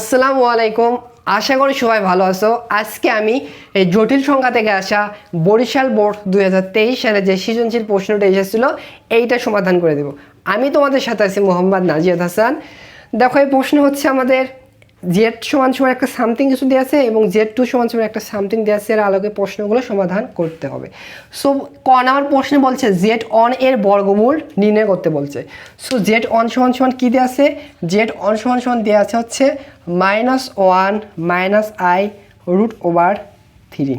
আসসালামু আলাইকুম। আশা করি সবাই ভালো আছো। আজকে আমি এই জটিল সংখ্যা থেকে আসা বরিশাল বোর্ড দু হাজার তেইশ সালে যে সৃজনশীল প্রশ্নটা এসেছিল, এইটা সমাধান করে দেব। আমি তোমাদের সাথে আছি মোহাম্মদ নাজিয়াদ হাসান। দেখো, এই প্রশ্ন হচ্ছে আমাদের জেড সমান সমান একটা সামথিং কিছু দেওয়া আছে এবং জেড টু সমান সমান একটা সামথিং দেওয়া আছে, এর আলোকে প্রশ্নগুলো সমাধান করতে হবে। সো ক নাম্বার প্রশ্নে বলছে জেড অন এর বর্গমূল নির্ণয় করতে বলছে। সো জেড অন সমান সমান কী দেওয়া আছে? জেড অন সমান সমান দেওয়া আছে হচ্ছে minus one minus I root over three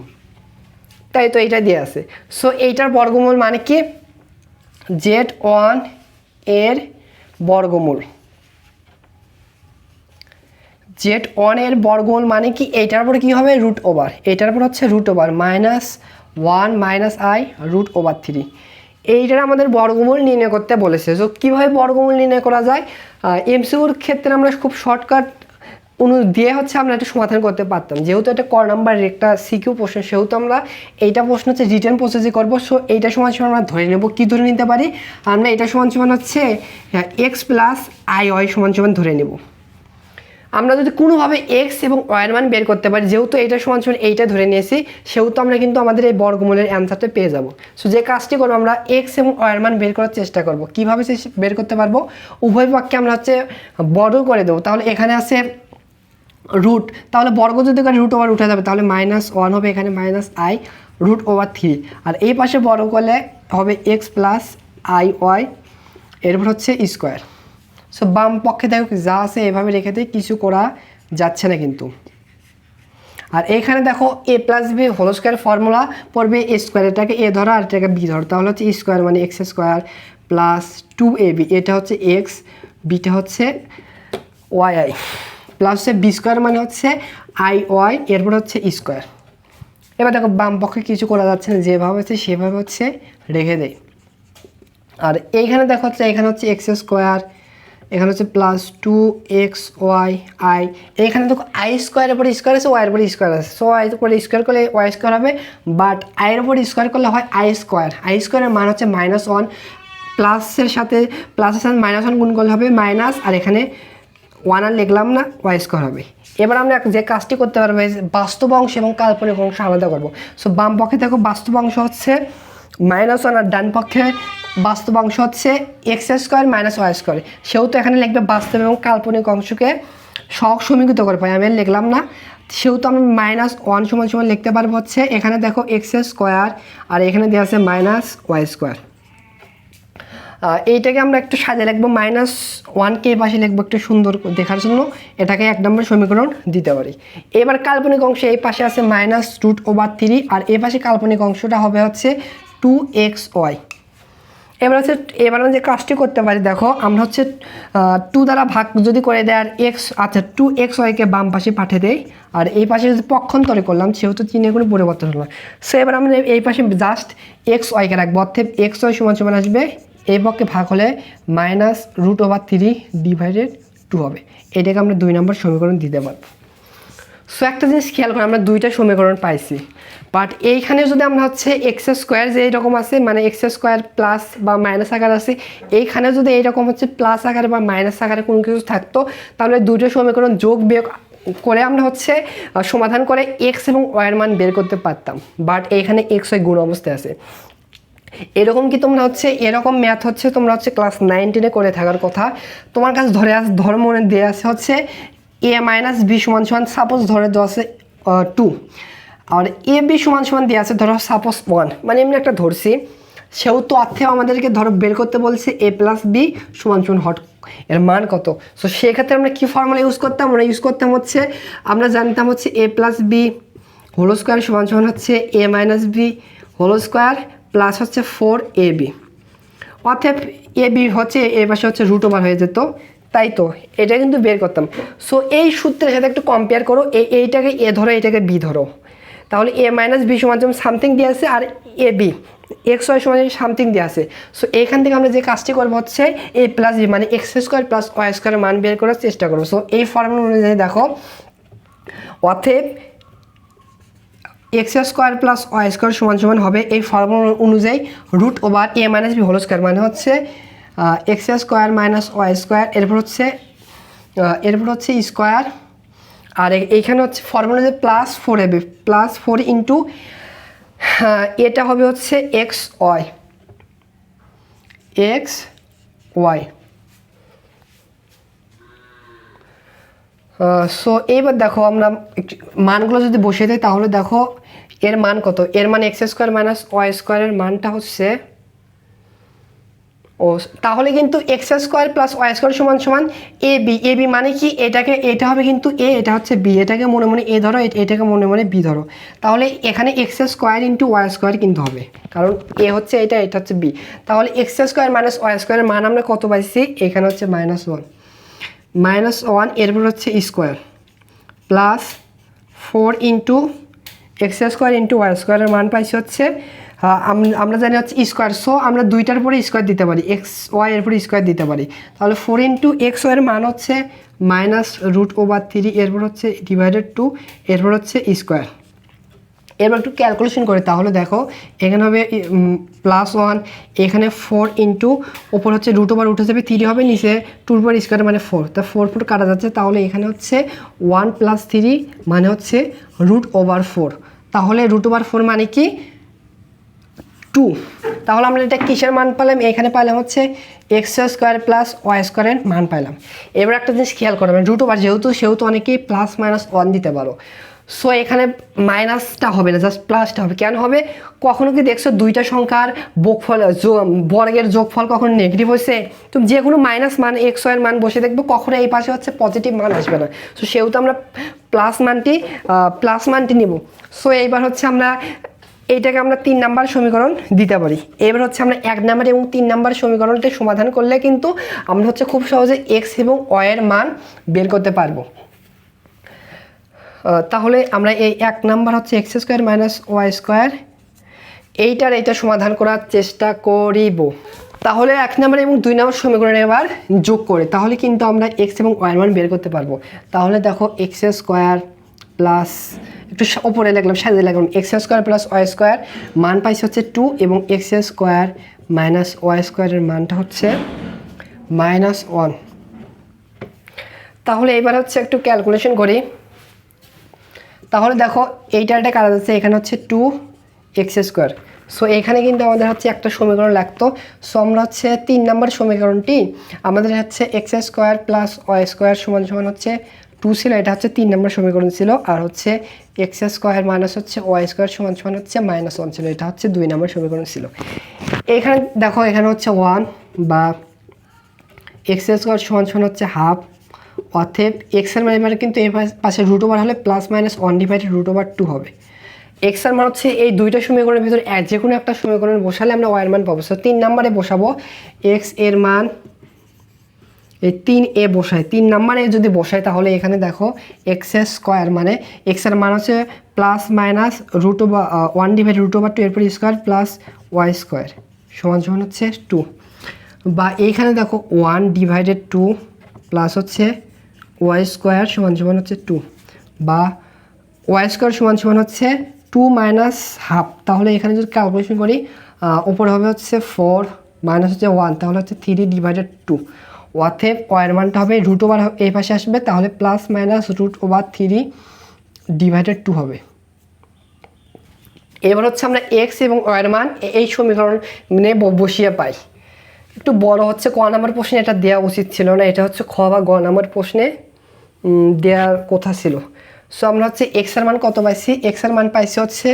তাই তো এইটা দেওয়া আছে। সো এইটার বর্গমূল মানে কি? জেড ওয়ানের বর্গমূল। জেড ওয়ানের বর্গমূল মানে কি? এইটার পরে কী হবে? Root over. এটার পর হচ্ছে root over. Minus one minus I root over three. এইটার আমাদের বর্গমূল নির্ণয় করতে বলেছে। সো কীভাবে বর্গমূল নির্ণয় করা যায়? এমসিউর ক্ষেত্রে আমরা খুব শর্টকাট অনু দিয়ে হচ্ছে আমরা একটা সমাধান করতে পারতাম। যেহেতু এটা ক নাম্বারের একটা সিকিউ প্রশ্ন, সেহেতু আমরা এইটা প্রশ্ন হচ্ছে রিটার্ন প্রসেসে করব। সো এইটা সমান সমান আমরা ধরে নেব। কী ধরে নিতে পারি? আমরা এটা সমান সমান হচ্ছে এক্স প্লাস আই ওয়াই সমান সমান ধরে নেব। আমরা যদি কোনোভাবে এক্স এবং ওয়ার মান বের করতে পারি, যেহেতু এটা সমান সমান এইটা ধরে নিয়েছি, সেহেতু আমরা কিন্তু আমাদের এই বর্গমূলের অ্যান্সারটা পেয়ে যাব। সো যে কাজটি করব, আমরা এক্স এবং ওয়ার মান বের করার চেষ্টা করব। কীভাবে সে বের করতে পারব? উভয় পক্ষে আমরা হচ্ছে বর্গ করে দেবো। তাহলে এখানে আছে রুট তাহলে বর্গ যদি করে রুট ওভার উঠে যাবে, তাহলে মাইনাস ওয়ান হবে এখানে minus I root over three আর এই পাশে বর্গ করলে হবে এক্স প্লাস আই ওয়াই এরপর হচ্ছে স্কোয়ার সো বাম পক্ষে দেখো যা আছে এভাবে রেখে দিয়ে কিছু করা যাচ্ছে না কিন্তু। আর এখানে দেখো A plus B whole square formula পড়বে এ স্কোয়ার এটাকে এ ধরো আর এটাকে বি ধরো। তাহলে হচ্ছে স্কোয়ার মানে X square plus two A B এটা হচ্ছে এক্স বিটা হচ্ছে ওয়াই আই প্লাস হচ্ছে বি স্কোয়ার মানে হচ্ছে আই ওয়াই এরপর হচ্ছে স্কোয়ার এবার দেখো বাম পক্ষে কিছু করা যাচ্ছে না, যেভাবে হচ্ছে সেভাবে হচ্ছে রেখে দেয় আর এইখানে দেখো হচ্ছে, এখানে হচ্ছে এক্স স্কোয়ার এখানে হচ্ছে plus two X Y I এখানে দেখো আই স্কোয়ারের পরে স্কোয়ার আছে ওয়াইয়ের পরে স্কোয়ার আছে। সো আই পরে স্কোয়ার করলে ওয়াই স্কোয়ার হবে বাট আইয়ের উপরে স্কোয়ার করলে হয় আই স্কোয়ার আই স্কোয়ারের মান হচ্ছে মাইনাস ওয়ান প্লাসের সাথে প্লাসের সাথে মাইনাস ওয়ান গুণ করলে হবে মাইনাস আর এখানে ওয়ান আর লিখলাম না ওয়াই স্কোয়ার হবে। এবার আমরা যে কাজটি করতে পারব বাস্তব অংশ এবং কাল্পনিক অংশ আলাদা করব। সো বাম পক্ষে দেখো বাস্তব অংশ হচ্ছে মাইনাস ওয়ান আর ডান পক্ষে বাস্তব অংশ হচ্ছে X square minus Y square. সেহেতু এখানে লিখবে বাস্তব এবং কাল্পনিক অংশকে সহগ সমীকৃত করে পাই আমি লিখলাম না। সেহেতু আমি মাইনাস ওয়ান সমান সমান লিখতে পারব হচ্ছে, এখানে দেখো এক্স স্কোয়ার আর এখানে দেওয়া আছে মাইনাস ওয়াই স্কোয়ার। এইটাকে আমরা একটু সাজে লিখব, মাইনাস ওয়ানকে এই পাশে লিখব একটু সুন্দর দেখার জন্য, এটাকে এক নম্বর সমীকরণ দিতে পারি। এবার কাল্পনিক অংশ এই পাশে আছে মাইনাস রুট ওভার থ্রি, আর এই পাশে কাল্পনিক অংশটা হবে হচ্ছে টু এক্স ওয়াই। এবার হচ্ছে, এবার আমরা যে কাজটি করতে পারি, দেখো, আমরা হচ্ছে টু দ্বারা ভাগ যদি করে দেয় আর এক্স আচ্ছা টু এক্স ওয়াইকে বাম পাশে পাঠিয়ে দেয় আর এই পাশে যদি পক্ষান্তরে করলাম, সেহেতু চিহ্নের কোনো পরিবর্তন হলো। সো এবার আমরা এই পাশে জাস্ট এক্স ওয়াইকে রাখব, অর্থাৎ এক্স ওয়াই সমান সমান আসবে, এই পক্ষে ভাগ হলে minus root over three divided two হবে। এটাকে আমরা দুই নম্বর সমীকরণ দিতে পারব। সো একটা জিনিস খেয়াল করে আমরা দুইটা সমীকরণ পাইছি। বাট এইখানে যদি আমরা হচ্ছে এক্স স্কোয়ার যে এইরকম আছে মানে এক্স স্কোয়ার প্লাস বা মাইনাস আকার আছে, এইখানে যদি এইরকম হচ্ছে প্লাস আকারে বা মাইনাস আকারে কোনো কিছু থাকতো, তাহলে দুটো সমীকরণ যোগ বিয়োগ করে আমরা হচ্ছে সমাধান করে এক্স এবং ওয়াইয়ের মান বের করতে পারতাম। বাট এইখানে এক্স ওয়াই গুণ অবস্থায় আছে। এরকম কি তোমরা হচ্ছে, এরকম ম্যাথ হচ্ছে তোমরা হচ্ছে ক্লাস নাইন টেনে করে থাকার কথা। তোমার কাছে ধরে আস ধর মনে দেওয়া আছে হচ্ছে এ মাইনাস বি সমান সমান সাপোজ ধরে দেওয়া আছে টু আর এ বি সমান সমান দেওয়া আছে ধরো সাপোজ ওয়ান মানে এমনি একটা ধরছি। সেহেতু অর্থে আমাদেরকে ধরো বের করতে বলছে এ প্লাস বি সমান সমান হট, এর মান কত? সো সেক্ষেত্রে আমরা কী ফর্মুলা ইউজ করতাম? আমরা ইউজ করতাম হচ্ছে, আমরা জানতাম হচ্ছে A plus B whole square সমান সমান হচ্ছে A minus B whole square plus হচ্ছে ফোর এ বি অর্থাৎ এ বি হচ্ছে এ পাশে হচ্ছে রুট ওভার হয়ে যেত। তাই তো, এটা কিন্তু বের করতাম। সো এই সূত্রের সাথে একটু কম্পেয়ার করো এই এইটাকে এ ধরো, এটাকে বি ধরো। তাহলে এ মাইনাস বি সমান সমান সামথিং দিয়ে আছে, আর এ বি এক্স ওয়াই সমান সামথিং দিয়ে আছে। সো এখান থেকে আমরা যে কাজটি করব হচ্ছে এ প্লাস বি মানে এক্স স্কোয়ার প্লাস ওয়াই স্কোয়ারের মান বের করার চেষ্টা করব। সো এই ফর্মুলা অনুযায়ী দেখো, অতএব X square plus Y square সমান সমান হবে, এই ফর্মুলা অনুযায়ী root over A minus B whole square মানে হচ্ছে X square minus Y square, এরপর হচ্ছে এরপর হচ্ছে স্কোয়ার, আর এইখানে হচ্ছে ফর্মুলা যে প্লাস ফোর হবে প্লাস ফোর ইন্টু এটা হবে হচ্ছে X Y X Y so এইবার দেখো আমরা মানগুলো যদি বসিয়ে দিই, তাহলে দেখো এর মান কত? এর মান এক্স স্কোয়ার মাইনাস ওয়াই স্কোয়ারের মানটা হচ্ছে ও, তাহলে কিন্তু X square plus Y square সমান সমান এ বি এ বি মানে কি? এটাকে, এটা হবে কিন্তু এ এটা হচ্ছে বি এটাকে মনে মনে এ ধরো এটাকে মনে মনে বি ধরো। তাহলে এখানে X square into Y square কিন্তু হবে। কারণ এ হচ্ছে এটা এটা হচ্ছে বি তাহলে এক্স স্কোয়ার মাইনাস ওয়াই স্কোয়ারের মান আমরা কত পাইছি? এখানে হচ্ছে মাইনাস ওয়ান মাইনাস ওয়ান এরপর হচ্ছে square plus four into X square into Y স্কোয়ারের মান পাইছি হচ্ছে আমরা জানি হচ্ছে স্কোয়ার সো আমরা দুইটার পরে স্কোয়ার দিতে পারি এক্স ওয়াই এর পরে স্কোয়ার দিতে পারি। তাহলে ফোর ইন্টু এক্স ওয়াইয়ের মান হচ্ছে মাইনাস রুট ওভার থ্রি এরপর হচ্ছে ডিভাইডেড টু এরপর হচ্ছে স্কোয়ার এবার একটু ক্যালকুলেশন করি, তাহলে দেখো, এখানে হবে প্লাস ওয়ান এখানে ফোর ইন্টু ওপর হচ্ছে রুট ওভার উঠে যাবে থ্রি হবে, নিচে টুর পর স্কোয়ার মানে ফোর তা ফোর ফোর কাটা যাচ্ছে, তাহলে এখানে হচ্ছে ওয়ান প্লাস থ্রি মানে হচ্ছে রুট ওভার ফোর তাহলে রুট ওভার ফোর মানে কি? টু। তাহলে আমরা এটা কিসের মান পেলাম? এখানে পেলাম হচ্ছে এক্স স্কোয়ার প্লাস ওয়াই স্কোয়ারের মান পেলাম এবার একটা জিনিস খেয়াল করবেন রুট ওভার যেহেতু, সেহেতু অনেকেই প্লাস মাইনাস ওয়ান দিতে পারো। সো এখানে মাইনাসটা হবে না জাস্ট প্লাসটা হবে। কেন হবে? কখনো কি দেখছ দুইটা সংখ্যার যো- বর্গের যোগফল কখনো নেগেটিভ হয়েছে? তুমি যে কোনো মাইনাস মান এক্স ওয়ের মান বসে দেখব, কখনো এই পাশে হচ্ছে পজিটিভ মান আসবে না। সো সেহেতু আমরা প্লাস মানটি প্লাস মানটি নিব। সো এইবার হচ্ছে আমরা এইটাকে আমরা তিন নাম্বার সমীকরণ দিতে পারি। এবার হচ্ছে আমরা এক নাম্বার এবং তিন নাম্বার সমীকরণটা সমাধান করলে কিন্তু আমরা হচ্ছে খুব সহজে এক্স এবং ওয়ের মান বের করতে পারব। তাহলে আমরা এই এক নাম্বার হচ্ছে X square minus Y square এইটার এইটা সমাধান করার চেষ্টা করিব। তাহলে এক নাম্বার এবং দুই নাম্বার সমীকরণ এবার যোগ করে, তাহলে কিন্তু আমরা এক্স এবং ওয়াই মান বের করতে পারব। তাহলে দেখো এক্স স্কোয়ার প্লাস একটু ওপরে লিখলাম সাজিয়ে লিখলাম X square plus Y square মান পাইছে হচ্ছে টু এবং এক্স স্কোয়ার মাইনাস ওয়াই স্কোয়ারের মানটা হচ্ছে মাইনাস ওয়ান তাহলে এবার হচ্ছে একটু ক্যালকুলেশন করি। তাহলে দেখো এইটা একটা কাজ আছে এখানে হচ্ছে টু এক্স স্কোয়ার সো এখানে কিন্তু আমাদের হচ্ছে একটা সমীকরণ লাগতো। সো আমরা হচ্ছে তিন নম্বর সমীকরণটি, আমাদের হচ্ছে X square plus Y square সমান সমান হচ্ছে টু ছিল, এটা হচ্ছে তিন নম্বর সমীকরণ ছিল, আর হচ্ছে এক্স স্কোয়ার মাইনাস হচ্ছে ওয়াই স্কোয়ার সমান সমান হচ্ছে মাইনাস ওয়ান ছিল, এটা হচ্ছে দুই নম্বর সমীকরণ ছিল। এখানে দেখো, এখানে হচ্ছে ওয়ান বা এক্স স্কোয়ার সমান সমান হচ্ছে হাফ অথেব এক্সের মানে কিন্তু এই পাশ- রুট ওভার হলে plus minus one divided root over two হবে। এক্সের মান হচ্ছে এই দুইটা সমীকরণের ভিতরে যে কোনো একটা সমীকরণ বসালে আমরা ওয়াই এর মান পাবো। সো তিন নাম্বারে বসাবো, এক্সের মান এই তিন এ বসায়, তিন নাম্বারে যদি বসায়, তাহলে এখানে দেখো এক্স স্কোয়ার মানে এক্সের মান হচ্ছে plus minus root over one divide root over two এরপর স্কোয়ার প্লাস ওয়াই স্কোয়ার সমান সমান হচ্ছে টু বা এইখানে দেখো ওয়ান ডিভাইডেড টু প্লাস হচ্ছে ওয়াই স্কোয়ার সমান সমান হচ্ছে টু বা ওয়াই স্কোয়ার সমান সমান হচ্ছে টু মাইনাস হাফ তাহলে এখানে যদি ক্যালকুলেশন করি উপরে হবে হচ্ছে ফোর মাইনাস হচ্ছে ওয়ান তাহলে হচ্ছে থ্রি ডিভাইডেড টু অথেব ওয়ার মানটা হবে রুট ওভার এই পাশে আসবে, তাহলে plus minus root over three divided two হবে। এবার হচ্ছে আমরা এক্স এবং ওয়ের মান এই সমীকরণ নিয়ে বসিয়ে পাই। একটু বড় হচ্ছে ক নাম্বার প্রশ্নে এটা দেওয়া উচিত ছিল না, এটা হচ্ছে খ বা গ নাম্বার প্রশ্নে দেওয়ার কথা ছিল। সো আমরা হচ্ছে এক্সের মান কত পাইছি? এক্সের মান পাইছি হচ্ছে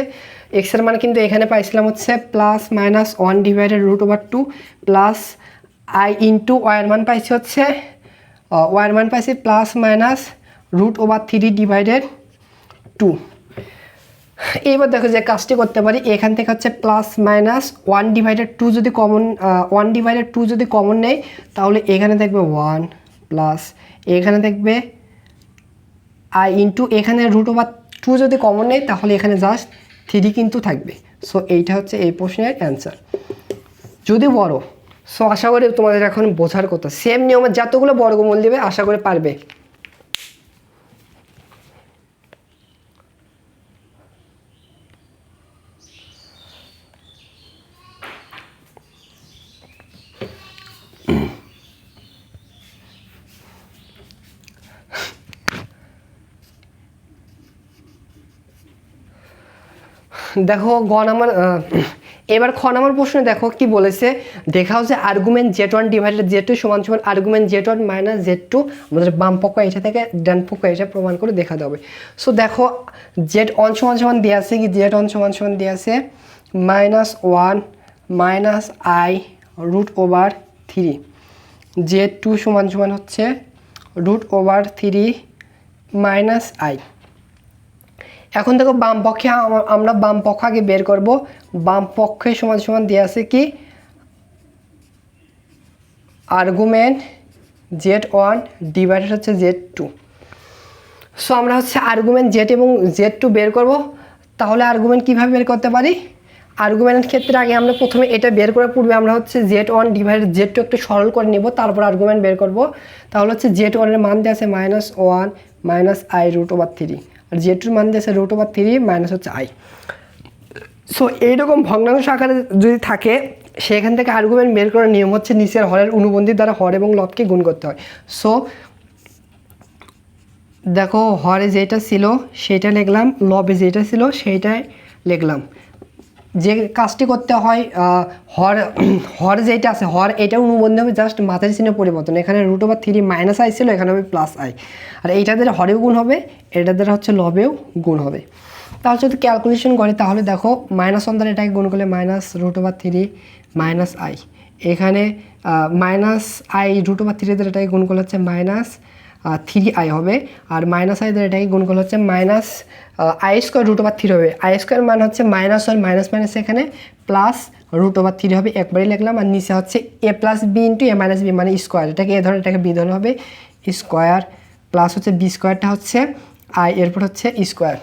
এক্সের মান কিন্তু এখানে পাইছিলাম হচ্ছে plus minus one divided root over two plus I into war মান পাইছি হচ্ছে ওয়ার মান পাইছি plus minus root over three divided two এইবার দেখো যে কাজটি করতে পারি, এখান থেকে হচ্ছে plus minus one divided two যদি কমন ওয়ান ডিভাইডেড টু যদি কমন নেই, তাহলে এখানে দেখবে ওয়ান প্লাস এখানে দেখবে আই ইন্টু এখানে রুট ওভার টু যদি কমন নেই, তাহলে এখানে জাস্ট থ্রি কিন্তু থাকবে। সো এইটা হচ্ছে এই প্রশ্নের অ্যান্সার যদি বড় সো আশা করি তোমাদের এখন বোঝার কথা। সেম নিয়মে, যতগুলো বর্গমূল দেবে, আশা করে পারবে। দেখো গণ আমার এবার খ নাম্বার প্রশ্নে দেখো কি বলেছে? দেখাও যে argument Z one divided Z two সমান সমান argument Z one minus Z two আমাদের বাম পক্ষ এটা থেকে ডান পক্ষ এটা প্রমাণ করে দেখাতে হবে। সো দেখো জেড ওয়ান সমান সমান দেওয়া আছে কি? জেড ওয়ান সমান সমান দেওয়া আছে minus one minus I root over three Z two সমান সমান হচ্ছে root over three minus I এখন দেখো বাম পক্ষে আমরা বাম পক্ষ আগে বের করব। বাম পক্ষে সমান সমান দেওয়া আছে কি? আর্গুমেন্ট জেড ওয়ান ডিভাইডেড হচ্ছে জেড টু সো আমরা হচ্ছে আর্গুমেন্ট জেড এবং জেড টু বের করব। তাহলে আর্গুমেন্ট কীভাবে বের করতে পারি? আর্গুমেন্টের ক্ষেত্রে আগে আমরা প্রথমে এটা বের করার পূর্বে আমরা হচ্ছে Z one divided Z two একটু সরল করে নেব, তারপর আর্গুমেন্ট বের করব। তাহলে হচ্ছে জেড ওয়ানের মান দিয়ে আছে minus one minus I root over three R Z টুর মান দিয়েছে রুট ওভার থ্রি মাইনাস হচ্ছে আই সো এইরকম ভগ্নাংশ আকারে যদি থাকে, সেখান থেকে আর্গুমেন্ট বের করার নিয়ম হচ্ছে নিচের হরের অনুবন্ধীর দ্বারা হর এবং লবকে গুণ করতে হয়। সো দেখো, হরে যেটা ছিল, সেটা লিখলাম, লবে যেটা ছিল সেইটাই লিখলাম। যে কাজটি করতে হয় হর হর যেটা আছে, হর এটা অনুবন্ধী হবে জাস্ট মাথার চিহ্ন পরিবর্তন। এখানে root over three minus I ছিল, এখানে হবে প্লাস আই আর এইটা দ্বারা হরেও গুণ হবে, এটা দ্বারা হচ্ছে লবেও গুণ হবে। তাহলে যদি ক্যালকুলেশন করে, তাহলে দেখো মাইনাস ওয়ান দ্বারা এটাকে গুণ করলে minus root over three minus I এখানে minus I root over three দ্বারা এটাকে গুণ করলে হচ্ছে মাইনাস থ্রি আই হবে। আর মাইনাস আই দ্বারা এটাকে গুণ করলে হচ্ছে minus I square root over three হবে। আই স্কোয়ার মান হচ্ছে মাইনাস ওয়ান মাইনাস মাইনাস এখানে প্লাস রুট ওভার থ্রি হবে। একবারই লিখলাম, আর নিচে হচ্ছে A plus B into A minus B মানে স্কোয়ার এটাকে এ ধরনের, এটাকে বি ধরনের হবে স্কোয়ার প্লাস হচ্ছে বি স্কোয়ারটা হচ্ছে আই এরপর হচ্ছে স্কোয়ার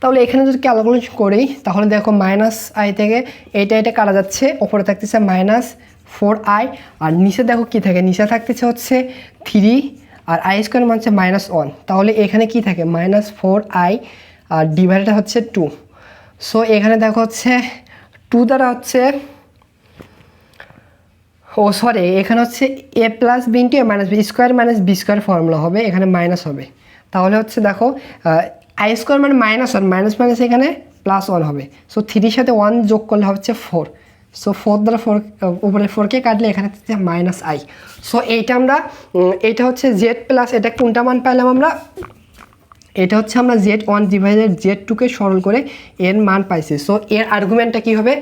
তাহলে এখানে যদি ক্যালকুলেশন করি, তাহলে দেখো মাইনাস আই থেকে এইটা এটা কাটা যাচ্ছে। ওপরে থাকতেছে মাইনাস ফোর আই, আর নিচে দেখো কি থাকে? নিচে থাকতেছে হচ্ছে থ্রি, আর আই স্কোয়ার মান হচ্ছে মাইনাস ওয়ান তাহলে এখানে কি থাকে? মাইনাস ফোর আই আর ডিভাইডেড হচ্ছে টু সো এখানে দেখো হচ্ছে টু দ্বারা হচ্ছে, ও সরি এখানে হচ্ছে A plus B into A minus B square minus B square formula হবে, এখানে মাইনাস হবে। তাহলে হচ্ছে দেখো আই স্কোয়ার মানে মাইনাস ওয়ান মাইনাস মাইনাস এখানে প্লাস ওয়ান হবে। সো থ্রির সাথে ওয়ান যোগ করলে হচ্ছে ফোর সো ফোর দ্বারা ফোর উপরে ফোরকে কাটলে এখানে হচ্ছে মাইনাস আই সো এইটা আমরা এইটা হচ্ছে জেড প্লাস এটা কোনটা মান পাইলাম আমরা? এটা হচ্ছে আমরা জেড ওয়ান ডিভাইডেড জেড টুকে সরল করে এর মান পাইছি। সো এর আর্গুমেন্টটা কী হবে?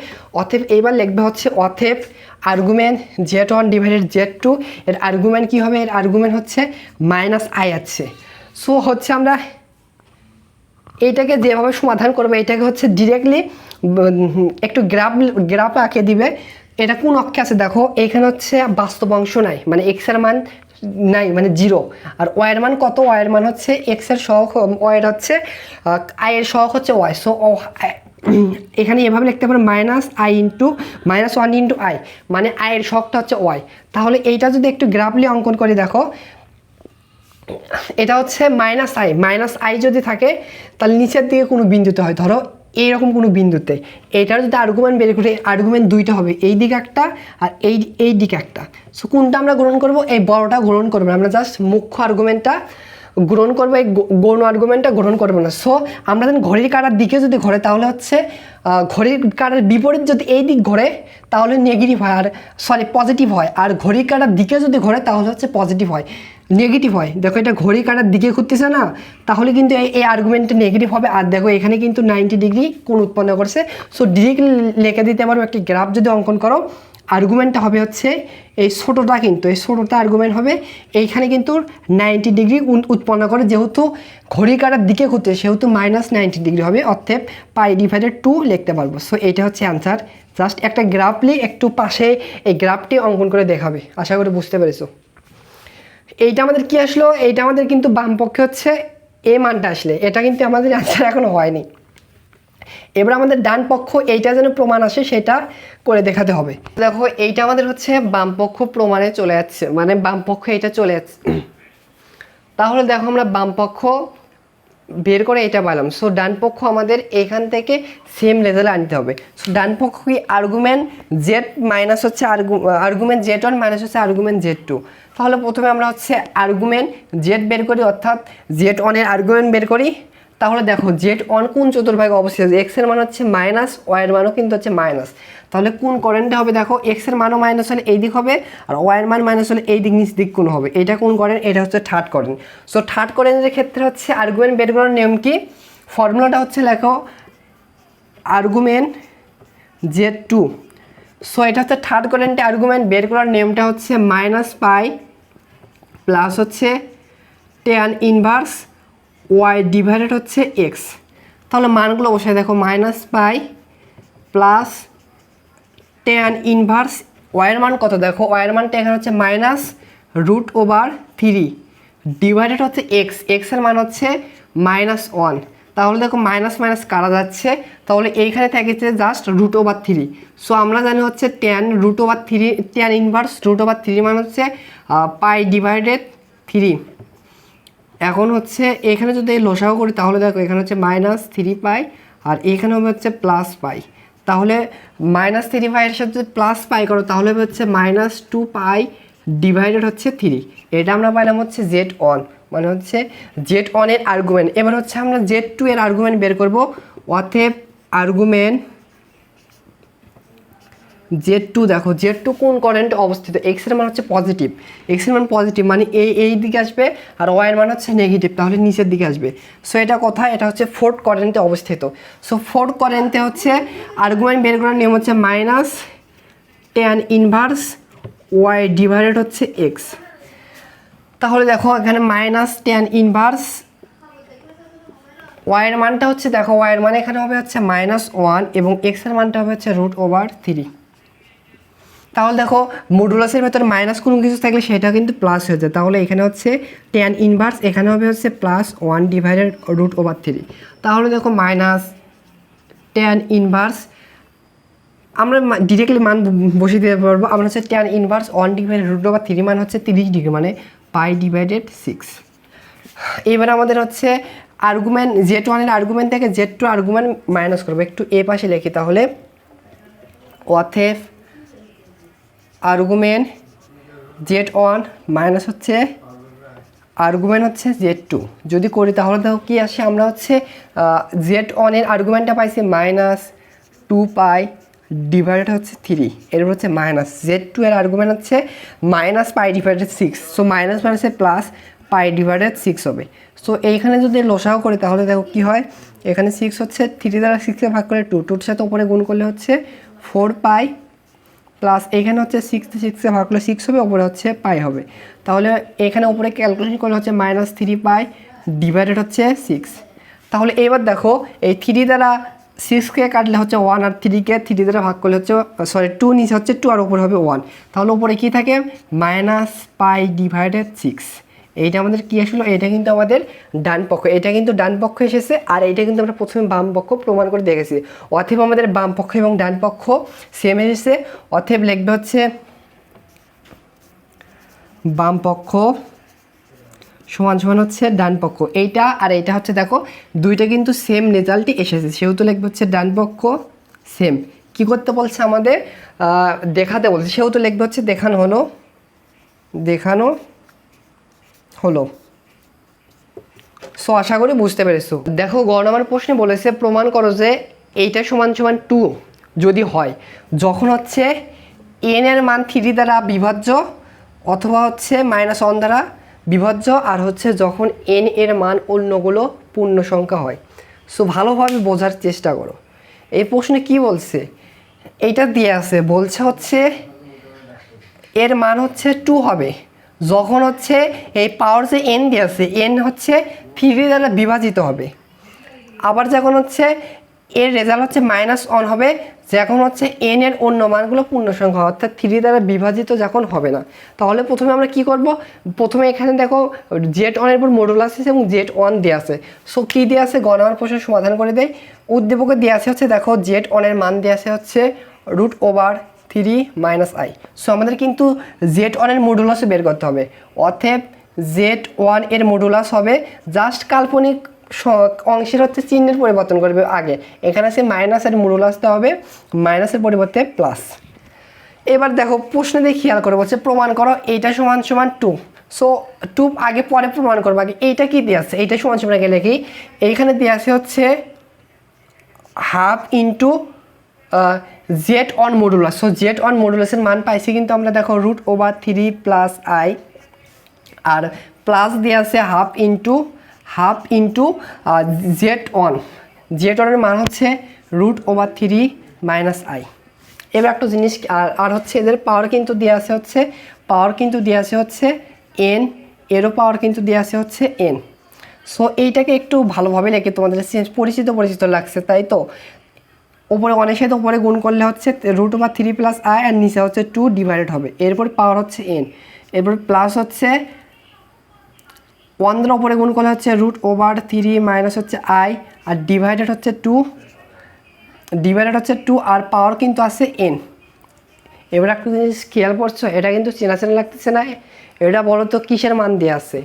অথেব এইবার লিখবে হচ্ছে অথেব argument Z one divided Z two এর আর্গুমেন্ট কী হবে? এর আর্গুমেন্ট হচ্ছে মাইনাস আই আছে। সো হচ্ছে আমরা এইটাকে যেভাবে সমাধান করব এটাকে হচ্ছে ডিরেক্টলি একটু গ্রাফ গ্রাফ আঁকে দিবে। এটা কোন অক্ষে আছে দেখো? এখানে হচ্ছে বাস্তব অংশ নাই মানে এক্সের মান নাই মানে জিরো আর ওয়াইয়ের মান কত? ওয়াইয়ের মান হচ্ছে এক্সের সহক ওয়াইয়ের হচ্ছে এর সহক হচ্ছে ওয়াই সো এখানে এভাবে লিখতে পারো minus I into minus one into I মানে আয়ের শখটা হচ্ছে ওয়াই তাহলে এইটা যদি একটু গ্রাফলি অঙ্কন করি দেখো, এটা হচ্ছে মাইনাস আই মাইনাস আই যদি থাকে, তাহলে নিচের দিকে কোনো বিন্দুতে হয়, ধরো এইরকম কোনো বিন্দুতে। এটার যদি আর্গুমেন্ট বের করে আর্গুমেন্ট দুইটা হবে, এই দিক একটা আর এই এই দিক একটা। সো কোনটা আমরা গ্রহণ করব? এই বড়টা গ্রহণ করব আমরা জাস্ট মুখ্য আর্গুমেন্টটা গ্রহণ করব, এই গৌণ আর্গুমেন্টটা গ্রহণ করব না। সো আমরা যখন ঘড়ির কাটার দিকে যদি ঘরে, তাহলে হচ্ছে ঘড়ির কাটার বিপরীত যদি এই দিক ঘোরে, তাহলে নেগেটিভ হয় আর সরি পজিটিভ হয়। আর ঘড়ির কাটার দিকে যদি ঘোরে, তাহলে হচ্ছে পজিটিভ হয়। নেগেটিভ হয়। দেখো এটা ঘড়ি কাটার দিকে ঘুরতেছে না, তাহলে কিন্তু এই আর্গুমেন্টটা নেগেটিভ হবে। আর দেখো এখানে কিন্তু নাইনটি ডিগ্রি কোন উৎপন্ন করছে। সো ডিরেক্টলি লিখে দিতে পারো একটি গ্রাফ যদি অঙ্কন করো। আর্গুমেন্টটা হবে হচ্ছে, এই ছোটোটা কিন্তু, এই ছোটোটা আর্গুমেন্ট হবে, এইখানে কিন্তু নাইনটি ডিগ্রি উৎপন্ন করে। যেহেতু ঘড়ি কাটার দিকে ঘুরতে সেহেতু মাইনাস নাইনটি ডিগ্রি হবে। অর্থাৎ পাই ডিভাইডেড টু লিখতে পারব। সো এইটা হচ্ছে অ্যান্সার জাস্ট একটা গ্রাফলি একটু পাশে এই গ্রাফটি অঙ্কন করে দেখাবে। আশা করি বুঝতে পেরেছ। এইটা আমাদের কি আসলো? এইটা আমাদের কিন্তু বাম পক্ষে হচ্ছে এ মানটা আসলে। এটা কিন্তু আমাদের অ্যান্সার এখনও হয়নি। এবার আমাদের ডান পক্ষ এইটা যেন প্রমাণ আসে, সেটা করে দেখাতে হবে। দেখো, এইটা আমাদের হচ্ছে বাম পক্ষ প্রমাণে চলে যাচ্ছে। মানে বাম পক্ষ এটা চলে যাচ্ছে। তাহলে দেখো আমরা বাম পক্ষ বের করে এটা পাইলাম। সো ডান পক্ষ আমাদের এখান থেকে সেম রেজাল্ট আনতে হবে। সো ডান পক্ষ কি আর্গুমেন্ট জেড মাইনাস হচ্ছে আর্গুমেন্ট জেড ওয়ান মাইনাস হচ্ছে আর্গুমেন্ট জেড টু তাহলে প্রথমে আমরা হচ্ছে আর্গুমেন্ট জেড বের করি, অর্থাৎ জেড ওয়ানের আর্গুমেন্ট বের করি। তাহলে দেখো জেড ওয়ান কোন চতুর্ভাগে অবস্থিত? এক্সের মান হচ্ছে মাইনাস ওয়াই এর মানও কিন্তু হচ্ছে মাইনাস তাহলে কোন করেন্টটা হবে? দেখো এক্সের মানও মাইনাস হলে এই দিক হবে, আর ওয়াই এর মান মাইনাস হলে এই দিক, নিচ দিক কোন হবে? এটা কোন করেন এটা হচ্ছে থার্ড করেন সো থার্ড করেন্টের ক্ষেত্রে হচ্ছে আর্গুমেন্ট বের করার নিয়ম কি? ফর্মুলাটা হচ্ছে লেখো আর্গুমেন্ট জেড টু সো এটা হচ্ছে থার্ড কোয়ারেন্টে আর্গুমেন্ট বের করার নিয়মটা হচ্ছে মাইনাস পাই প্লাস হচ্ছে টেন ইনভার্স ওয়াই ডিভাইডেড হচ্ছে এক্স তাহলে মানগুলো বসে দেখো minus pi plus tan inverse ওয়াইয়ের মান কত? দেখো ওয়াইয়ের মানটা এখানে হচ্ছে minus root over three divided হচ্ছে এক্স এক্সের মান হচ্ছে মাইনাস ওয়ান তাহলে দেখো মাইনাস মাইনাস কারা যাচ্ছে? তাহলে এইখানে থাকছে just root over three so আমরা জানি হচ্ছে tan root over three tan inverse root over three মানে হচ্ছে পাই ডিভাইডেড থ্রি এখন হচ্ছে এখানে যদি লসাও করি, তাহলে দেখো এখানে হচ্ছে মাইনাস থ্রি পাই আর এখানে হবে হচ্ছে প্লাস পাই তাহলে মাইনাস থ্রি পাইয়ের সাথে যদি প্লাস পাই করো, তাহলে হচ্ছে মাইনাস টু পাই ডিভাইডেড হচ্ছে থ্রি এটা আমরা পাইলাম হচ্ছে জেড অন মানে হচ্ছে জেড অনের আর্গুমেন্ট এবার হচ্ছে আমরা জেড টু এর আর্গুমেন্ট বের করব। অথেব আর্গুমেন্ট জেড টু দেখো, জেড টু কোন কারেন্ট অবস্থিত? এক্সের মান হচ্ছে পজিটিভ এক্সের মান পজিটিভ মানে এই এই দিকে আসবে আর ওয়াই এর মান হচ্ছে নেগেটিভ তাহলে নিচের দিকে আসবে। সো এটা কোথায় এটা হচ্ছে ফোর্থ কারেন্টে অবস্থিত। সো ফোর্থ কারেন্টে হচ্ছে আর্গুমেন্ট বের করার নিয়ম হচ্ছে minus tan inverse Y divided হচ্ছে এক্স তাহলে দেখো এখানে মাইনাস টেন ইনভার্স ওয়াইয়ের মানটা হচ্ছে, দেখো ওয়াইয়ের মান এখানে হবে হচ্ছে মাইনাস ওয়ান এবং এক্সের মানটা হবে হচ্ছে রুট ওভার থ্রি তাহলে দেখো মডুলাসের ভেতরে মাইনাস কোনো কিছু থাকলে সেটা কিন্তু প্লাস হয়ে যায়। তাহলে এখানে হচ্ছে টেন ইনভার্স এখানে হবে হচ্ছে plus one divided root over three তাহলে দেখো মাইনাস টেন ইনভার্স আমরা ডিরেক্টলি মান বসিয়ে দিতে পারব। আমরা হচ্ছে tan inverse one divided root over three মান হচ্ছে তিরিশ ডিগ্রি মানে পাই ডিভাইডেড সিক্স। এবার আমাদের হচ্ছে আর্গুমেন্ট জেড ওয়ানের আর্গুমেন্ট থেকে জেড টু আর্গুমেন্ট মাইনাস করব। একটু এ পাশে লিখি তাহলে। অথেফ আর্গুমেন্ট জেড ওয়ান মাইনাস হচ্ছে আর্গুমেন্ট হচ্ছে জেড টু যদি করি তাহলে দেখো কী আসে, আমরা হচ্ছে জেড ওয়ানের আর্গুমেন্টটা পাইছি মাইনাস টু পাই ডিভাইডেড হচ্ছে থ্রি এরপর হচ্ছে মাইনাস জেড টু এর আর্গুমেন্ট হচ্ছে minus pi divided six so minus মাইনাসে প্লাস পাই ডিভাইডেড সিক্স হবে। সো এইখানে যদি লসাও করি, তাহলে দেখো কী হয়? এখানে সিক্স হচ্ছে থ্রি দ্বারা সিক্সে ভাগ করে টু টুর সাথে উপরে গুণ করলে হচ্ছে ফোর পাই প্লাস এখানে হচ্ছে সিক্স সিক্সে ভাগ করলে সিক্স হবে ওপরে হচ্ছে পাই হবে। তাহলে এখানে উপরে ক্যালকুলেশন করলে হচ্ছে মাইনাস থ্রি পাই ডিভাইডেড হচ্ছে সিক্স তাহলে এবার দেখো, এই থ্রি দ্বারা সিক্সকে কাটলে হচ্ছে ওয়ান আর থ্রিকে থ্রি দ্বারা ভাগ করলে হচ্ছে সরি টু নিচে হচ্ছে টু আর উপরে হবে ওয়ান তাহলে উপরে কী থাকে? মাইনাস পাই ডিভাইডেড সিক্স এইটা আমাদের কী আসলো? এটা কিন্তু আমাদের ডান পক্ষ। এটা কিন্তু ডান পক্ষ এসেছে আর এইটা কিন্তু আমরা প্রথমে বাম পক্ষ প্রমাণ করে দেখেছি অথেব আমাদের বাম পক্ষ এবং ডান পক্ষ সেম এসেছে। অথেব লিখবে হচ্ছে বাম পক্ষ সমান সমান হচ্ছে ডান পক্ষ এইটা আর এইটা হচ্ছে দেখো, দুইটা কিন্তু সেম রেজাল্টই এসেছে। সেহেতু লিখবে হচ্ছে ডান পক্ষ সেম কি করতে বলছে আমাদের? দেখাতে বলছে। সেহেতু লিখবে হচ্ছে দেখানো হলো দেখানো হলো। সো আশা করি বুঝতে পেরেছ। দেখো গ নম্বর প্রশ্নে বলেছে, প্রমাণ করো যে এইটা সমান সমান টু যদি হয়। যখন হচ্ছে এন এর মান থ্রি দ্বারা বিভাজ্য, অথবা হচ্ছে মাইনাস ওয়ান দ্বারা বিভাজ্য আর হচ্ছে যখন এন এর মান অন্যগুলো পূর্ণ সংখ্যা হয়। সো ভালোভাবে বোঝার চেষ্টা করো। এই প্রশ্নে কি বলছে? এইটা দিয়ে আছে, বলছে হচ্ছে এর মান হচ্ছে টু হবে। যখন হচ্ছে এই পাওয়ার যে এন দিয়ে আছে এন হচ্ছে থ্রি দ্বারা বিভাজিত হবে। আবার যখন হচ্ছে এর রেজাল্ট হচ্ছে মাইনাস ওয়ান হবে, যখন হচ্ছে এন এর অন্য মানগুলো পূর্ণ সংখ্যা অর্থাৎ থ্রি দ্বারা বিভাজিত যখন হবে না। তাহলে প্রথমে আমরা কি করব? প্রথমে এখানে দেখো জেড ওয়ানের উপর মডুল আছে এবং জেড ওয়ান দেওয়া আছে। সো কী দেওয়া আছে? গণনার প্রশ্নের সমাধান করে দেয় উদ্দীপকে দেওয়া আছে হচ্ছে, দেখো জেড ওয়ানের মান দেওয়া আছে হচ্ছে root over three minus i so আমাদের কিন্তু জেড ওয়ানের মডুলাসও বের করতে হবে। অথেব জেড ওয়ানের মডুলাস হবে জাস্ট কাল্পনিক অংশের হচ্ছে চিহ্নের পরিবর্তন করবে আগে। এখানে আছে মাইনাসের মডুলাস আসতে হবে, মাইনাসের পরিবর্তে প্লাস এবার দেখো, প্রশ্নে দিয়ে খেয়াল করে বলছে, প্রমাণ করো, এইটা সমান সমান টু সো টু আগে, পরে প্রমাণ করব। আগে এইটা কি দিয়ে আছে? এইটা সমান সমান আগে লিখি। এইখানে দিয়ে আছে হচ্ছে half into Z on modulus so Z on মডুলাসের মান পাইছি কিন্তু আমরা দেখো root over three plus I R plus দিয়ে আছে half into half into Z one. Z ওয়ানের মান হচ্ছে root over three minus I. এবার একটা জিনিস, আর হচ্ছে এদের পাওয়ার কিন্তু দেওয়া আছে হচ্ছে পাওয়ার কিন্তু দেওয়া আছে হচ্ছে এন এরও পাওয়ার কিন্তু দেওয়া আছে হচ্ছে এন সো এইটাকে একটু ভালোভাবে লেখে তোমাদের পরিচিত পরিচিত লাগছে, তাই তো? ওপরে অনেক সাথে ওপরে গুণ করলে হচ্ছে root over three plus i আর নিচে হচ্ছে টু ডিভাইডেড হবে। এরপর পাওয়ার হচ্ছে এন এরপর প্লাস হচ্ছে দ্বারা ওপরে গুণ করলে হচ্ছে রুট ওভার থ্রি মাইনাস হচ্ছে আই আর ডিভাইডেড হচ্ছে টু ডিভাইডেড হচ্ছে টু আর পাওয়ার কিন্তু আছে এন এবার একটু জিনিস খেয়াল করছ, এটা কিন্তু চেনা চেনা লাগতেছে না। এটা বলো তো কিসের মান দিয়ে আছে?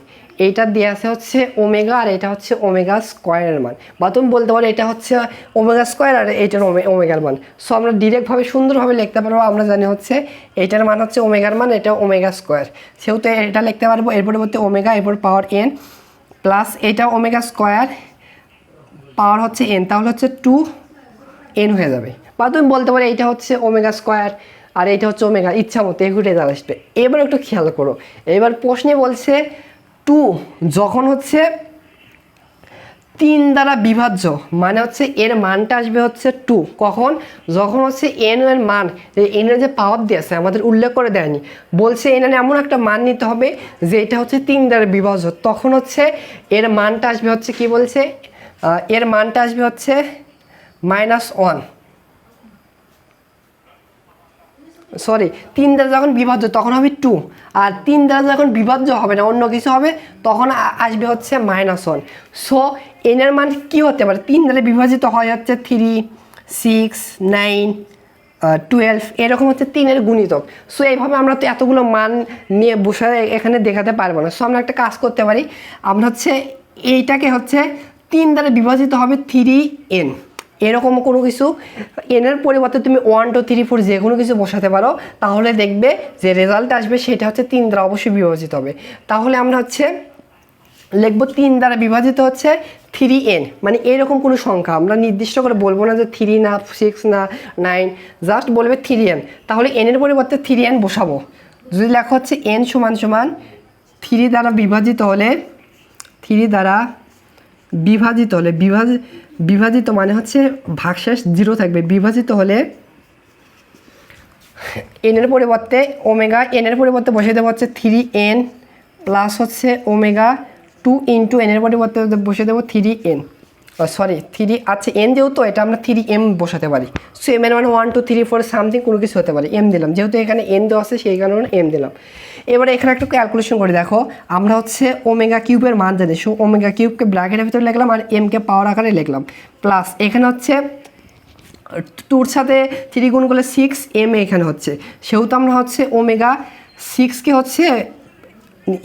এইটা দিয়ে আছে হচ্ছে ওমেগা আর এটা হচ্ছে ওমেগা স্কোয়ারের মান। বা তুমি বলতে পারো এটা হচ্ছে ওমেগা স্কোয়ার আর এইটার ওমেগার মান। সো আমরা ডিরেক্টভাবে সুন্দরভাবে লিখতে পারব, আমরা জানি হচ্ছে এইটার মান হচ্ছে ওমেগার মান, এটা ওমেগা স্কোয়ার। সেহেতু এটা লিখতে পারব এর পরিবর্তে ওমেগা, এরপর পাওয়ার এন প্লাস এটা ওমেগা স্কোয়ার, পাওয়ার হচ্ছে এন তাহলে হচ্ছে টু এন হয়ে যাবে। বা তুমি বলতে পারো এইটা হচ্ছে ওমেগা স্কোয়ার। আর এটা হচ্ছে ওমেগা, ইচ্ছা মতো এগুলো রেজাল্ট আসবে। এবার একটু খেয়াল করো। এবার প্রশ্নে বলছে, টু যখন হচ্ছে তিন দ্বারা বিভাজ্য মানে হচ্ছে এর মানটা আসবে হচ্ছে টু। কখন? যখন হচ্ছে এন এর মান এন এর যে পাওয়ার দিয়েছে আমাদের উল্লেখ করে দেয়নি। বলছে এন এমন একটা মান নিতে হবে, যে এটা হচ্ছে তিন দ্বারা বিভাজ্য। তখন হচ্ছে এর মানটা আসবে হচ্ছে কি বলছে? এর মানটা আসবে হচ্ছে মাইনাস ওয়ান সরি তিন দ্বারা যখন বিভাজ্য তখন হবে টু আর তিন দ্বারা যখন বিভাজ্য হবে না, অন্য কিছু হবে, তখন আসবে হচ্ছে মাইনাস ওয়ান সো এনের মান কী হতে পারে? তিন দ্বারা বিভাজিত হয় হচ্ছে থ্রি সিক্স নাইন টুয়েলভ এরকম হচ্ছে তিনের গুণিতক। সো এইভাবে আমরা তো এতগুলো মান নিয়ে বসে এখানে দেখাতে পারব না। সো আমরা একটা কাজ করতে পারি। আমরা হচ্ছে এইটাকে হচ্ছে তিন দ্বারা বিভাজিত হবে থ্রি এন এরকম কোনো কিছু এনের পরিবর্তে তুমি ওয়ান টু থ্রি ফোর যে কোনো কিছু বসাতে পারো, তাহলে দেখবে যে রেজাল্ট আসবে সেটা হচ্ছে তিন দ্বারা অবশ্যই বিভাজিত হবে। তাহলে আমরা হচ্ছে লিখব তিন দ্বারা বিভাজিত হচ্ছে থ্রি এন মানে এরকম কোনো সংখ্যা। আমরা নির্দিষ্ট করে বলব না যে থ্রি না সিক্স না নাইন জাস্ট বলবে থ্রি এন তাহলে এনের পরিবর্তে থ্রি এন বসাবো। যদি লেখা হচ্ছে এন সমান সমান থ্রি দ্বারা বিভাজিত হলে থ্রি দ্বারা বিভাজিত হলে বিভাজ, বিভাজিত মানে হচ্ছে ভাগশেষ জিরো থাকবে। বিভাজিত হলে এনের পরিবর্তে ওমেগা এনের পরিবর্তে বসে দেবো হচ্ছে থ্রি এন প্লাস হচ্ছে ওমেগা টু ইন্টু এনের পরিবর্তে বসে দেবো থ্রি এন সরি থ্রি আচ্ছা এন যেহেতু এটা আমরা থ্রি এম বসাতে পারি। সো এম এর মানে one two three four something কোনো কিছু হতে পারে। এম দিলাম। যেহেতু এখানে এন দেওয়া আছে, সেই কারণে এম দিলাম। এবারে এখানে একটু ক্যালকুলেশন করে দেখো। আমরা হচ্ছে ওমেগা কিউবের মান জানি। সো ওমেগা কিউবকে ব্র্যাকেটের ভিতরে লিখলাম আর এমকে পাওয়ার আকারে লিখলাম। প্লাস এখানে হচ্ছে টুর সাথে থ্রি গুণ করলে সিক্স এম এখানে হচ্ছে। সেহেতু আমরা হচ্ছে ওমেগা সিক্সকে হচ্ছে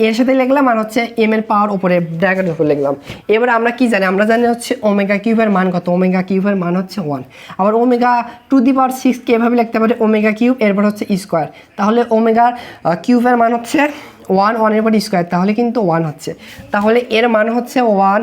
এর সাথে লিখলাম আর হচ্ছে এম এর পাওয়ার উপরে ব্র্যাকেটের উপরে লিখলাম। এবার আমরা কি জানি? আমরা জানি হচ্ছে ওমেগা কিউবের মান কত? ওমেগা কিউবের মান হচ্ছে ওয়ান আবার ওমেগা টু দি পাওয়ার সিক্সকে এভাবে লিখতে পারি? ওমেগা কিউব এরপর হচ্ছে স্কোয়ার তাহলে ওমেগা কিউবের মান হচ্ছে ওয়ান ওয়ানের পর স্কোয়ার তাহলে কিন্তু ওয়ান হচ্ছে। তাহলে এর মান হচ্ছে ওয়ান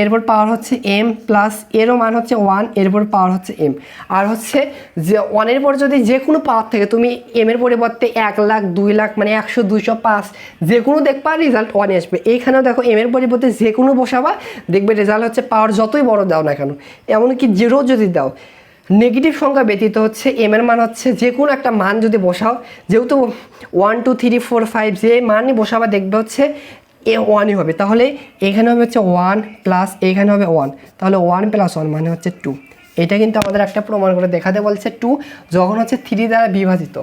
এরপর পাওয়ার হচ্ছে এম প্লাস এরও মান হচ্ছে ওয়ান এরপর পাওয়ার হচ্ছে এম আর হচ্ছে যে ওয়ানের পর যদি যে কোনো পাওয়ার থেকে তুমি এম এর পরিবর্তে এক লাখ, দুই লাখ মানে একশো, দুইশো পাঁচ যে কোনো দেখবা রেজাল্ট ওয়ানে আসবে। এইখানেও দেখো এম এর পরিবর্তে যে কোনো বসাবা, দেখবে রেজাল্ট হচ্ছে পাওয়ার যতই বড় দাও না কেন, এমনকি জিরো যদি দাও। নেগেটিভ সংখ্যা ব্যতীত হচ্ছে এম এর মান হচ্ছে যে কোনো একটা মান যদি বসাও, যেহেতু one two three four five যে মানই বসাবা, দেখবে হচ্ছে এ ওয়ানই হবে। তাহলে এখানে হবে হচ্ছে ওয়ান প্লাস এখানে হবে ওয়ান তাহলে ওয়ান প্লাস ওয়ান মানে হচ্ছে টু এটা কিন্তু আমাদের একটা প্রমাণ করে দেখাতে বলছে টু যখন হচ্ছে থ্রি দ্বারা বিভাজিত।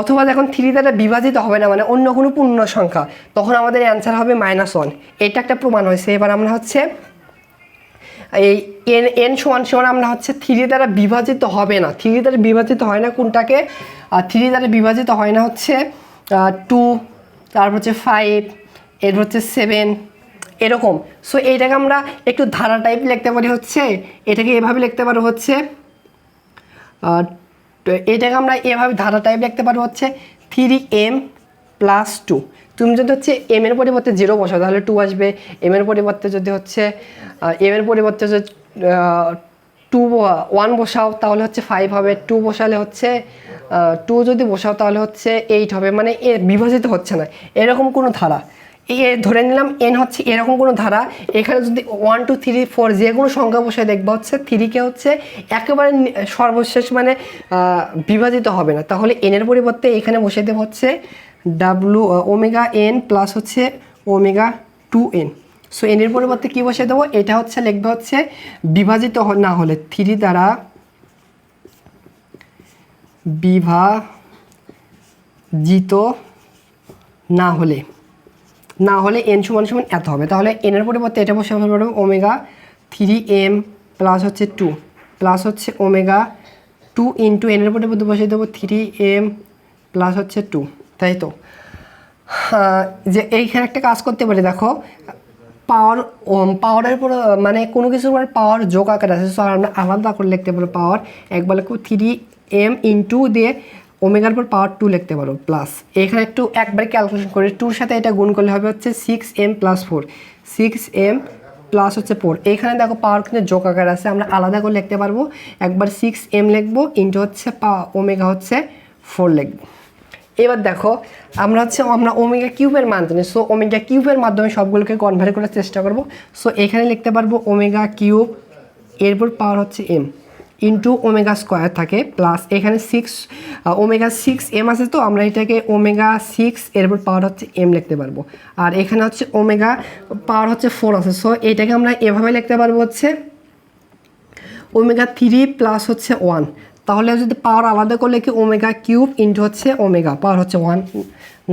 অথবা যখন থ্রি দ্বারা বিভাজিত হবে না মানে অন্য কোনো পূর্ণ সংখ্যা, তখন আমাদের অ্যান্সার হবে মাইনাস ওয়ান এটা একটা প্রমাণ হয়েছে। এবার আমরা হচ্ছে এই এন এন সমান সমান আমরা হচ্ছে থ্রি দ্বারা বিভাজিত হবে না। থ্রি দ্বারা বিভাজিত হয় না কোনটাকে? থ্রি দ্বারা বিভাজিত হয় না হচ্ছে টু তারপর হচ্ছে ফাইভ এরপর হচ্ছে সেভেন এরকম। সো এইটাকে আমরা একটু ধারা টাইপ লিখতে পারি হচ্ছে, এটাকে এভাবে লিখতে পারো হচ্ছে এটাকে আমরা এভাবে ধারা টাইপ লিখতে পারো হচ্ছে থ্রি এম প্লাস টু তুমি যদি হচ্ছে এম এর পরিবর্তে জিরো বসাও, তাহলে টু আসবে। এম এর পরিবর্তে যদি হচ্ছে এম এর পরিবর্তে যদি টু ওয়ান বসাও, তাহলে হচ্ছে ফাইভ হবে। টু বসালে হচ্ছে টু যদি বসাও, তাহলে হচ্ছে এইট হবে। মানে এ বিভাজিত হচ্ছে না। এরকম কোনো ধারা। এ ধরে নিলাম এন হচ্ছে এরকম কোনো ধারা। এখানে যদি ওয়ান টু থ্রি ফোর যে কোনো সংখ্যা বসে দেখবা হচ্ছে থ্রিকে হচ্ছে একেবারে সর্বশেষ মানে বিভাজিত হবে না। তাহলে এনের পরিবর্তে এখানে বসে দেবো হচ্ছে ডাব্লু ওমেগা এন প্লাস হচ্ছে ওমেগা টু এন সো এনের পরিবর্তে কী বসে দেবো? এটা হচ্ছে লিখবে হচ্ছে বিভাজিত না হলে থ্রি দ্বারা বিভাজিত না হলে। না হলে এন সমান সমান এত হবে। তাহলে এনের পরিবর্তে এটা বসে হবে ওমেগা থ্রি এম প্লাস হচ্ছে টু প্লাস হচ্ছে ওমেগা টু ইন্টু এনের পরিবর্তে বসে দেবো থ্রি এম প্লাস হচ্ছে টু তাই তো? যে এইখানে একটা কাজ করতে পারি দেখো পাওয়ার পাওয়ারের আহ, মানে কোনো কিছুর উপর পাওয়ার যোগ আকার আছে সো আমরা আলাদা করে লিখতে পারব পাওয়ার একবার লিখব থ্রি এম ইন্টু দিয়ে ওমেগার পর পাওয়ার টু লিখতে পারো প্লাস এখানে একটু একবার ক্যালকুলেশন করে, টুর সাথে এটা গুণ করলে হবে হচ্ছে six m plus four six m plus হচ্ছে ফোর এখানে দেখো পাওয়ার কিন্তু যোগ আকার আছে, আমরা আলাদা করে লিখতে পারব। একবার সিক্স এম লিখব ইন্টু হচ্ছে পা ওমেগা হচ্ছে ফোর লিখব। এবার দেখো, আমরা হচ্ছে, আমরা ওমেগা কিউবের মান জানি সো ওমেগা কিউবের মাধ্যমে সবগুলোকে কনভার্ট করার চেষ্টা করব। সো এখানে লিখতে পারব ওমেগা কিউব এরপর পাওয়ার হচ্ছে এম ইন্টু ওমেগা স্কোয়ার থাকে প্লাস এখানে সিক্স ওমেগা সিক্স এম আছে তো, আমরা এটাকে ওমেগা সিক্স এরপর পাওয়ার হচ্ছে এম লিখতে পারব। আর এখানে হচ্ছে ওমেগা পাওয়ার হচ্ছে ফোর আছে সো এটাকে আমরা এভাবে লিখতে পারব হচ্ছে ওমেগা থ্রি প্লাস হচ্ছে ওয়ান তাহলে যদি পাওয়ার আলাদা করলে কি ওমেগা কিউব ইন্টু হচ্ছে ওমেগা পাওয়ার হচ্ছে ওয়ান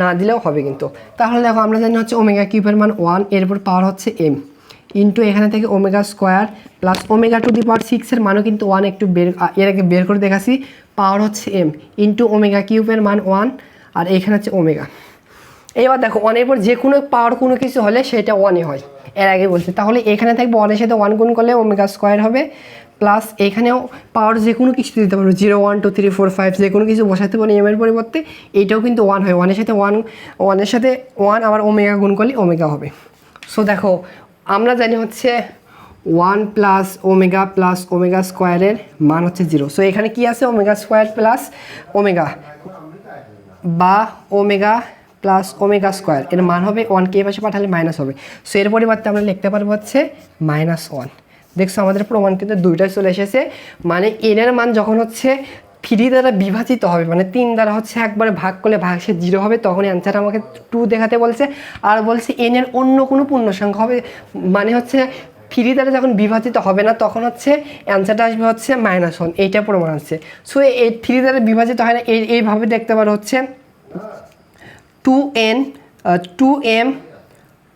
না দিলেও হবে কিন্তু। তাহলে দেখো, আমরা জানি হচ্ছে ওমেগা কিউবের মান ওয়ান এরপর পাওয়ার হচ্ছে এম ইন্টু এখানে থেকে omega square plus omega two the power সিক্সের মানও কিন্তু ওয়ান একটু বের এর আগে বের করে দেখাছি পাওয়ার হচ্ছে এম ইন্টু ওমেগা কিউবের মান ওয়ান আর এখানে হচ্ছে ওমেগা এবার দেখো ওয়ানের পর যে কোনো পাওয়ার কোনো কিছু হলে সেটা ওয়ানই হয়। এর আগে বলছি। তাহলে এখানে থাকবে ওয়ানের সাথে ওয়ান গুণ করলে ওমেগা স্কোয়ার হবে। প্লাস এখানেও পাওয়ার যে কোনো কিছু দিতে পারব zero one two three four five যে কোনো কিছু বসাতে পারি এম এর পরিবর্তে এইটাও কিন্তু ওয়ান হয়। ওয়ানের সাথে ওয়ান ওয়ানের সাথে ওয়ান আবার ওমেগা গুণ করলে ওমেগা হবে। সো দেখো আমরা জানি হচ্ছে one plus omega plus omega স্কোয়ারের মান হচ্ছে জিরো সো এখানে কি আছে? ওমেগা স্কোয়ার প্লাস ওমেগা বা ওমেগা প্লাস ওমেগা স্কোয়ার এর মান হবে ওয়ান কে পাশে পাঠালে মাইনাস হবে। সো এর পরিবর্তে আমরা লিখতে পারব হচ্ছে মাইনাস ওয়ান দেখছ, আমাদের প্রমাণ কিন্তু দুইটাই চলে এসেছে। মানে এনের মান যখন হচ্ছে থ্রি দ্বারা বিভাজিত হবে মানে তিন দ্বারা হচ্ছে একবারে ভাগ করলে ভাগ সে জিরো হবে তখন অ্যান্সার আমাকে টু দেখাতে বলছে। আর বলছে এনের অন্য কোনো পূর্ণ সংখ্যা হবে মানে হচ্ছে থ্রি দ্বারা যখন বিভাজিত হবে না, তখন হচ্ছে অ্যান্সারটা আসবে হচ্ছে মাইনাস ওয়ান এইটা প্রমাণ আছে। সো এই থ্রি দ্বারা বিভাজিত হয় না, এই এইভাবে দেখতে পারো হচ্ছে two n two m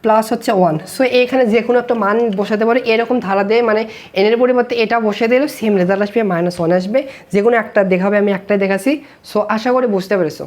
plus হচ্ছে ওয়ান সো এখানে যে কোনো একটা মান বসাতে পারে। এরকম ধারা দিয়ে মানে এনের পরিবর্তে এটা বসে দিলে সেম রেজাল্ট আসবে মাইনাস ওয়ান আসবে। যে কোনো একটা দেখাবে, আমি একটাই দেখাছি সো আশা করি বুঝতে পেরেছ।